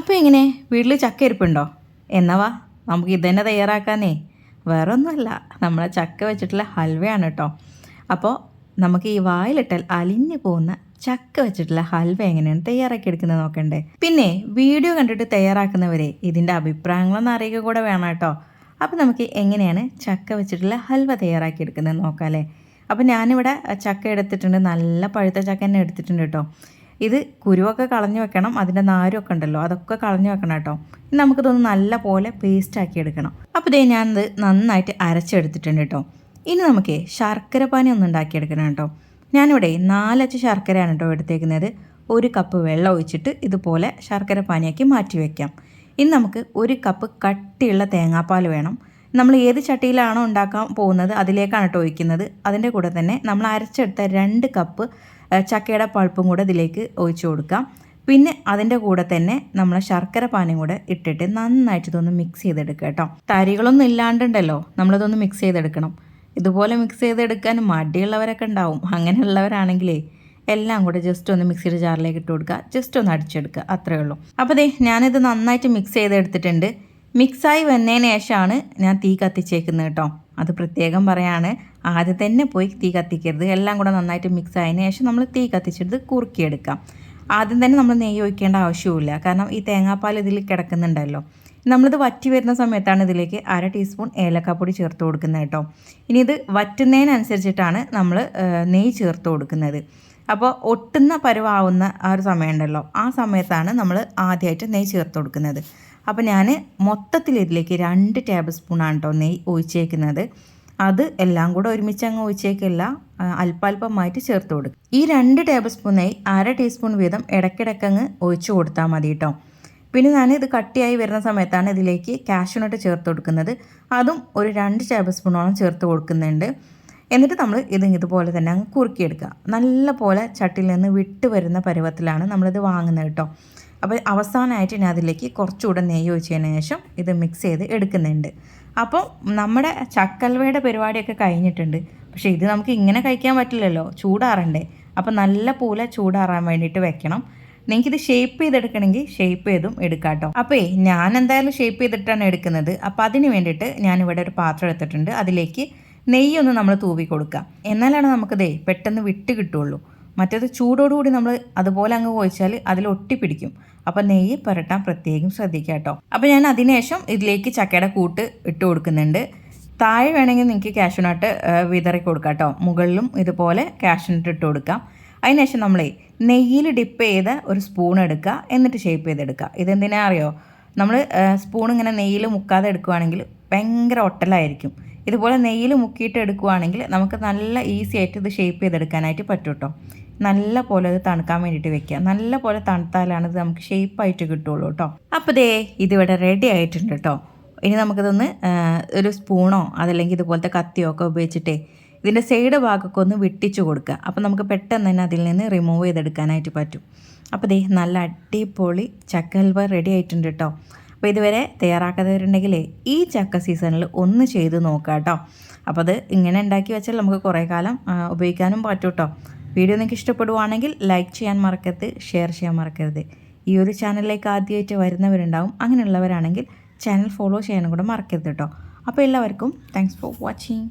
അപ്പോൾ എങ്ങനെ? വീട്ടിൽ ചക്ക ഇരിപ്പുണ്ടോ? എന്നവാ നമുക്ക് ഇതന്നെ തയ്യാറാക്കാനേ വേറെ ഒന്നുമല്ല നമ്മളെ ചക്ക വെച്ചിട്ടുള്ള ഹൽവയാണ് കേട്ടോ അപ്പോൾ നമുക്ക് ഈ വായിലിട്ടാൽ അലിഞ്ഞു പോകുന്ന ചക്ക വെച്ചിട്ടുള്ള ഹൽവ എങ്ങനെയാണ് തയ്യാറാക്കി എടുക്കുന്നത് നോക്കണ്ടേ? പിന്നെ വീഡിയോ കണ്ടിട്ട് തയ്യാറാക്കുന്നവരെ ഇതിന്റെ അഭിപ്രായങ്ങളൊന്നും അറിയുക കൂടെ വേണം കേട്ടോ. അപ്പോൾ നമുക്ക് എങ്ങനെയാണ് ചക്ക വെച്ചിട്ടുള്ള ഹൽവ തയ്യാറാക്കി എടുക്കുന്നത് നോക്കാം അല്ലേ അപ്പോൾ ഞാനിവിടെ ചക്ക എടുത്തിട്ടുണ്ട് നല്ല പഴുത്ത ചക്ക തന്നെ എടുത്തിട്ടുണ്ട് കേട്ടോ ഇത് കുരുവൊക്കെ കളഞ്ഞു വെക്കണം അതിന്റെ നാരൊക്കെ ഉണ്ടല്ലോ അതൊക്കെ കളഞ്ഞു വെക്കണം കേട്ടോ. നമുക്കിതൊന്ന് നല്ല പോലെ പേസ്റ്റാക്കി എടുക്കണം. അപ്പോൾ ഇതേ ഞാനിത് നന്നായിട്ട് അരച്ചെടുത്തിട്ടുണ്ട് കേട്ടോ. ഇനി നമുക്ക് ശർക്കര പാനി ഒന്ന് ഉണ്ടാക്കിയെടുക്കണം കേട്ടോ. ഞാനിവിടെ നാലച്ച് ശർക്കരയാണ് കേട്ടോ എടുത്തേക്കുന്നത്. ഒരു കപ്പ് വെള്ളം ഒഴിച്ചിട്ട് ഇതുപോലെ ശർക്കര പാനിയാക്കി മാറ്റി വയ്ക്കാം ഇനി നമുക്ക് ഒരു കപ്പ് കട്ടിയുള്ള തേങ്ങാപ്പാൽ വേണം. നമ്മൾ ഏത് ചട്ടിയിലാണോ ഉണ്ടാക്കാൻ പോകുന്നത് അതിലേക്കാണ് കേട്ടോ ഒഴിക്കുന്നത്. അതിന്റെ കൂടെ തന്നെ നമ്മൾ അരച്ചെടുത്ത രണ്ട് കപ്പ് ചക്കയുടെ പൾപ്പും കൂടെ ഇതിലേക്ക് ഒഴിച്ചു കൊടുക്കാം. പിന്നെ അതിന്റെ കൂടെ തന്നെ നമ്മൾ ശർക്കര പാനും കൂടെ ഇട്ടിട്ട് നന്നായിട്ട് ഇതൊന്ന് മിക്സ് ചെയ്തെടുക്കുക കേട്ടോ. തരികളൊന്നും ഇല്ലാണ്ടുണ്ടല്ലോ നമ്മളിതൊന്ന് മിക്സ് ചെയ്തെടുക്കണം. ഇതുപോലെ മിക്സ് ചെയ്തെടുക്കാൻ മടിയുള്ളവരൊക്കെ ഉണ്ടാവും. അങ്ങനെയുള്ളവരാണെങ്കിലേ എല്ലാം കൂടെ ജസ്റ്റ് ഒന്ന് മിക്സിയുടെ ജാറിലേക്ക് ഇട്ട് കൊടുക്കുക. ജസ്റ്റ് ഒന്ന് അടിച്ചെടുക്കുക. അത്രയേ ഉള്ളൂ. അപ്പോൾ ദേ ഞാനിത് നന്നായിട്ട് മിക്സ് ചെയ്തെടുത്തിട്ടുണ്ട്. മിക്സായി വന്നതിന് ശേഷമാണ് ഞാൻ തീ കത്തിച്ചേക്കുന്നത് കേട്ടോ. അത് പ്രത്യേകം പറയാണ്. ആദ്യം തന്നെ പോയി തീ കത്തിക്കരുത്. എല്ലാം കൂടെ നന്നായിട്ട് മിക്സ് ആയതിനു ശേഷം നമ്മൾ തീ കത്തിച്ചെടുത്ത് കുറുക്കിയെടുക്കാം. ആദ്യം തന്നെ നമ്മൾ നെയ്യ് ഒഴിക്കേണ്ട ആവശ്യമില്ല കാരണം ഈ തേങ്ങാപ്പാൽ ഇതിൽ കിടക്കുന്നുണ്ടല്ലോ. നമ്മളിത് വറ്റി വരുന്ന സമയത്താണ് ഇതിലേക്ക് അര ടീസ്പൂൺ ഏലക്കാപ്പൊടി ചേർത്ത് കൊടുക്കുന്നത് കേട്ടോ. ഇനി ഇത് വറ്റുന്നതിനനുസരിച്ചിട്ടാണ് നമ്മൾ നെയ്യ് ചേർത്ത് കൊടുക്കുന്നത്. അപ്പോൾ ഒട്ടുന്ന പരുവാവുന്ന ആ ഒരു സമയമുണ്ടല്ലോ. ആ സമയത്താണ് നമ്മൾ ആദ്യമായിട്ട് നെയ്യ് ചേർത്ത് കൊടുക്കുന്നത്. അപ്പോൾ ഞാൻ മൊത്തത്തിൽ ഇതിലേക്ക് രണ്ട് ടേബിൾ സ്പൂണാണ് കേട്ടോ നെയ്യ് ഒഴിച്ചേക്കുന്നത്. അത് എല്ലാം കൂടെ ഒരുമിച്ച് അങ്ങ് ഒഴിച്ചേക്കില്ല അല്പാല്പമായിട്ട് ചേർത്ത് കൊടുക്കും. ഈ രണ്ട് ടേബിൾ സ്പൂൺ നെയ്യ് അര ടീസ്പൂൺ വീതം ഇടയ്ക്കിടയ്ക്ക് അങ്ങ് ഒഴിച്ച് കൊടുത്താൽ മതി കേട്ടോ പിന്നെ ഞാൻ ഇത് കട്ടിയായി വരുന്ന സമയത്താണ് ഇതിലേക്ക് കാഷ്യൂനട്ട് ചേർത്ത് കൊടുക്കുന്നത്. അതും ഒരു രണ്ട് ടേബിൾ സ്പൂണോളം ചേർത്ത് കൊടുക്കുന്നുണ്ട്. എന്നിട്ട് നമ്മൾ ഇത് ഇതുപോലെ തന്നെ അങ്ങ് കുറുക്കിയെടുക്കുക. നല്ല പോലെ ചട്ടിയിൽ നിന്ന് വിട്ട് വരുന്ന പരുവത്തിലാണ് നമ്മളിത് വാങ്ങുന്നത് കേട്ടോ അപ്പോൾ അവസാനമായിട്ട് ഞാൻ അതിലേക്ക് കുറച്ചുകൂടെ നെയ്യ് ഒഴിച്ചതിന് ശേഷം ഇത് മിക്സ് ചെയ്ത് എടുക്കുന്നുണ്ട്. അപ്പോൾ നമ്മുടെ ചക്കൽവയുടെ പരിപാടിയൊക്കെ കഴിഞ്ഞിട്ടുണ്ട്. പക്ഷേ ഇത് നമുക്ക് ഇങ്ങനെ കഴിക്കാൻ പറ്റില്ലല്ലോ ചൂടാറണ്ടേ. അപ്പോൾ നല്ല പോലെ ചൂടാറാൻ വേണ്ടിയിട്ട് വെക്കണം. നിങ്ങൾക്കിത് ഷേപ്പ് ചെയ്തെടുക്കണമെങ്കിൽ ഷേപ്പ് ചെയ്തും എടുക്കാം കേട്ടോ. അപ്പോൾ ഞാൻ എന്തായാലും ഷേപ്പ് ചെയ്തിട്ടാണ് എടുക്കുന്നത്. അപ്പോൾ അതിന് വേണ്ടിയിട്ട് ഞാനിവിടെ ഒരു പാത്രം എടുത്തിട്ടുണ്ട്. അതിലേക്ക് നെയ്യൊന്ന് നമ്മൾ തൂവി കൊടുക്കുക എന്നാലാണ് നമുക്കിതേ പെട്ടെന്ന് വിട്ട് കിട്ടുള്ളൂ മറ്റേത് ചൂടോടുകൂടി നമ്മൾ അതുപോലെ അങ്ങ് ഒഴിച്ചാൽ അതിൽ ഒട്ടിപ്പിടിക്കും അപ്പോൾ നെയ്യ് പുരട്ടാൻ പ്രത്യേകം ശ്രദ്ധിക്കുക കേട്ടോ. അപ്പോൾ ഞാൻ അതിനുശേഷം ഇതിലേക്ക് ചക്കയുടെ കൂട്ട് ഇട്ട് കൊടുക്കുന്നുണ്ട്. താഴെ വേണമെങ്കിൽ നിങ്ങൾക്ക് കാഷ്യൂനട്ട് വിതറി കൊടുക്കാം കേട്ടോ. മുകളിലും ഇതുപോലെ കാഷ്യൂനട്ട് ഇട്ട് കൊടുക്കാം. അതിനുശേഷം നമ്മളെ നെയ്യിൽ ഡിപ്പ് ചെയ്ത ഒരു സ്പൂൺ എടുക്കുക. എന്നിട്ട് ഷേപ്പ് ചെയ്തെടുക്കുക. ഇതെന്തിനാ അറിയോ? നമ്മൾ സ്പൂൺ ഇങ്ങനെ നെയ്യിൽ മുക്കാതെ എടുക്കുകയാണെങ്കിൽ ഭയങ്കര ഒട്ടലായിരിക്കും. ഇതുപോലെ നെയ്യിൽ മുക്കിയിട്ട് എടുക്കുവാണെങ്കിൽ നമുക്ക് നല്ല ഈസി ആയിട്ട് ഇത് ഷേപ്പ് ചെയ്തെടുക്കാനായിട്ട് പറ്റും കേട്ടോ നല്ല പോലെ ഇത് തണുക്കാൻ വേണ്ടിയിട്ട് വെക്കുക. നല്ല പോലെ തണുത്താലാണ് ഇത് നമുക്ക് ഷേപ്പായിട്ട് കിട്ടുള്ളൂ കേട്ടോ അപ്പോൾ ദേ ഇതിവിടെ റെഡി ആയിട്ടുണ്ട് കേട്ടോ ഇനി നമുക്കിതൊന്ന് ഒരു സ്പൂണോ അതല്ലെങ്കിൽ ഇതുപോലത്തെ കത്തിയോ ഒക്കെ ഉപയോഗിച്ചിട്ടേ ഇതിന്റെ സൈഡ് ഭാഗമൊക്കെ ഒന്ന് വെട്ടിച്ചു കൊടുക്കുക. അപ്പോൾ നമുക്ക് പെട്ടെന്ന് തന്നെ അതിൽ നിന്ന് റിമൂവ് ചെയ്തെടുക്കാനായിട്ട് പറ്റും. അപ്പോൾ ദേ നല്ല അടിപൊളി ചക്കൽവ റെഡി ആയിട്ടുണ്ട് കേട്ടോ അപ്പോൾ ഇതുവരെ തയ്യാറാക്കാത്തവരുണ്ടെങ്കിൽ ഈ ചക്ക സീസണിൽ ഒന്ന് ചെയ്ത് നോക്കാം കേട്ടോ അപ്പോൾ അത് ഇങ്ങനെ ഉണ്ടാക്കി വെച്ചാൽ നമുക്ക് കുറേ കാലം ഉപയോഗിക്കാനും പറ്റും കേട്ടോ വീഡിയോ നിങ്ങൾക്ക് ഇഷ്ടപ്പെടുവാണെങ്കിൽ ലൈക്ക് ചെയ്യാൻ മറക്കരുത് ഷെയർ ചെയ്യാൻ മറക്കരുത്. ഈ ഒരു ചാനലിലേക്ക് ആദ്യമായിട്ട് വരുന്നവരുണ്ടാവും അങ്ങനെയുള്ളവരാണെങ്കിൽ ചാനൽ ഫോളോ ചെയ്യാനും കൂടെ മറക്കരുത് കേട്ടോ അപ്പോൾ എല്ലാവർക്കും താങ്ക്സ് ഫോർ വാച്ചിങ്